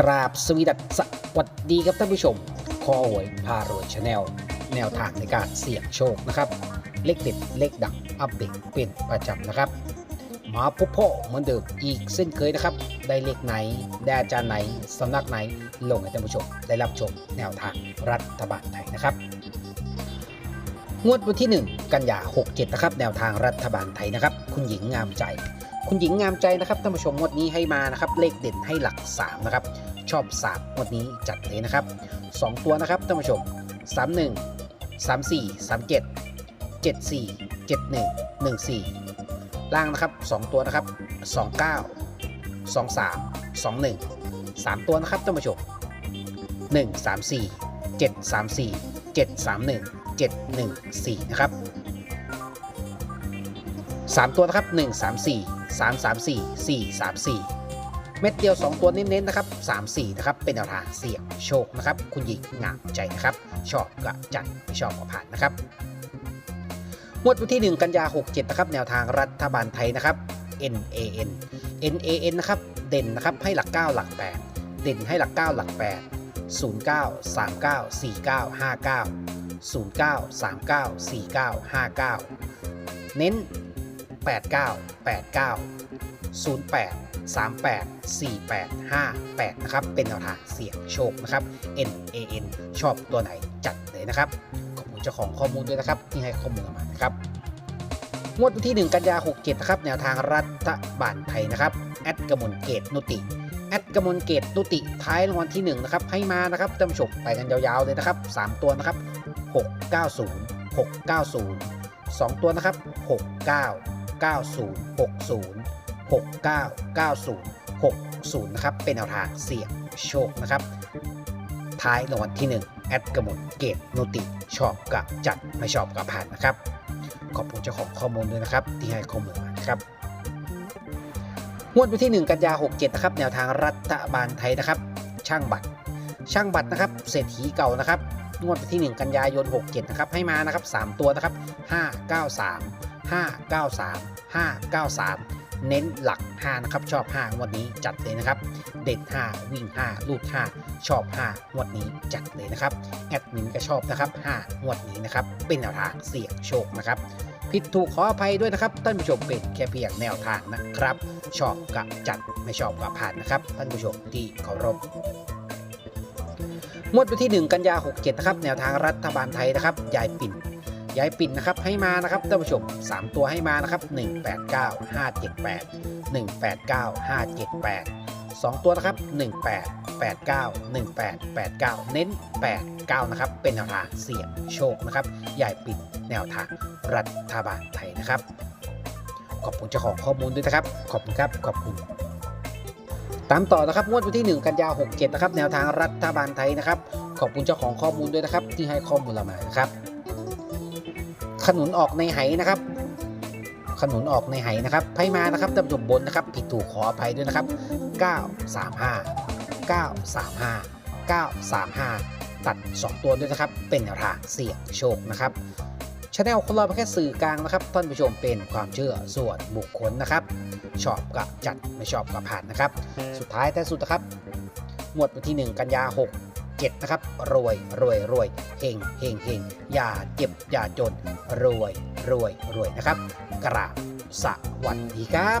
กราบสวีดัสสวัสดีครับท่านผู้ชมคอหวยพารยชาแนลแนวทางในการเสี่ยงโชคนะครับ เลขเด็ดเลขดังอัปเดตเป็นประจำนะครับ มาพบพ่อเหมือนเดิมอีกเส้นเคยนะครับ ได้เลขไหน ได้อาจารย์ไหนสำนักไหนลงให้ท่านผู้ชม ได้รับชมแนวทางรัฐบาลไทยนะครับ งวดวันที่ 1 กันยา67นะครับแนวทางรัฐบาลไทยนะครับ คุณหญิงงามใจ คุณหญิงงามใจนะครับท่านผู้ชมงวดนี้ให้มานะครับเลขเด่นให้หลัก 3 นะครับ ชอบ3งวดนี้จัดเลยนะครับ 2 ตัวนะครับท่านผู้ชม 31 34 37 74 71 14 ล่างนะครับ 2 ตัวนะครับ 29 23 21 3 ตัวนะครับท่านผู้ชม 1 3 4 7 3 4 7 3 1 7 1 4 นะครับ 3 ตัวนะครับ 1 3 4 3 3 4 4 3 4 เม็ดเดียว 2 ตัวเน้นๆนะครับ 3 4 นะครับ เป็นแนวทางเสี่ยงโชคนะครับ คุณหญิงงามใจนะครับ ชอบก็จัดไม่ชอบก็ผ่านนะครับงวดวันที่ 1 กันยา 67 นะครับ แนวทางรัฐบาลไทยนะครับ NAN NAN นะครับ เด่นนะครับ ให้หลัก 9 หลัก 8 เด่นให้หลัก 9 หลัก 8 09 39 49 59 09 39 49 59 เน้น 89 89 08 38 48 58 นะครับ เป็นแนวทางเสี่ยงโชคนะครับ NAN ชอบตัวไหนจัดเลยนะครับ ขอบคุณเจ้าของข้อมูลด้วยนะครับ ที่ให้ข้อมูลมานะครับ งวดวันที่ 1 กันยา 67 นะครับ แนวทางรัฐบาลไทยนะครับ แอดกมลเกตนุติ แอดกมลเกตนุติ ท้ายรางวัลที่ 1 นะครับ ให้มานะครับท่านผู้ชมไปกันยาวๆเลยนะครับ 3 ตัวนะครับ 690 690 2 ตัวนะครับ 69 90 60 69 90 60นะครับเป็นแนวทางเสี่ยงโชคนะครับท้ายรางวัลที่ 1 แอดกระมุนเกตโนติชอบกับจัดไม่ชอบกับผ่านนะครับ ขอบคุณเจ้าของข้อมูลด้วยนะครับ ที่ให้ข้อมูลนะครับงวดวันที่ 1 กันยา 67 นะครับ แนวทางรัฐบาลไทยนะครับ ช่างบัตร ช่างบัตรนะครับเศรษฐีเก่านะครับงวดวันที่ 1 กันยายน 67 นะครับ ให้มานะครับ 3 ตัวนะครับ 593 593 593 เน้นหลัก 5 นะครับ ชอบ 5 งวดนี้จัดเลยนะครับ เด็ด 5 วิ่ง 5 ลูด 5 ชอบ 5 งวดนี้จัดเลยนะครับ แอดมินก็ชอบนะครับ 5 งวดนี้นะครับ เป็นแนวทางเสี่ยงโชคนะครับ ผิดถูกขออภัยด้วยนะครับ ท่านผู้ชมเป็นแค่เพียงแนวทางนะครับ ชอบกับจัดไม่ชอบกับผ่านนะครับ ท่านผู้ชมที่เคารพงวดวันที่ 1 กันยา 67 นะครับ แนวทางรัฐบาลไทยนะครับยายปิ่น ยายปิ่นนะครับให้มานะครับท่านผู้ชม 3 ตัวให้มานะครับ189 578 189 578 2 ตัวนะครับ 18 89 18 89 เน้น 89 นะครับ เป็นแนวทางเสี่ยงโชคนะครับยายปิ่นแนวทางรัฐบาลไทยนะครับ ขอบคุณเจ้าของข้อมูลด้วยนะครับ ขอบคุณครับ ขอบคุณ ตามต่อนะครับงวดวันที่ 1 กันยา67 นะครับ แนวทางรัฐบาลไทยนะครับ ขอบคุณเจ้าของข้อมูลด้วยนะครับ ที่ให้ข้อมูลเรามานะครับ ขนุนออกในไหนะครับ ขนุนออกในไหนะครับไพ่มานะครับท่านผู้ชมบนนะครับ ผิดถูกขออภัยด้วยนะครับ 935 935 935 ตัด 2 ตัวด้วยนะครับ เป็นแนวทางเสี่ยงโชคนะครับชาแนลคนเราเป็นแค่สื่อกลางนะครับท่านผู้ชมเป็นความเชื่อส่วนบุคคลนะครับ ชอบก็จัดไม่ชอบก็ผ่านนะครับ สุดท้ายแต่สุดนะครับงวดวันที่ 1 กันยา 6 7นะครับ รวยรวยรวยเฮงเฮงเฮงอย่าเจ็บอย่าจน รวยรวยรวยนะครับ กราบสวัสดีครับ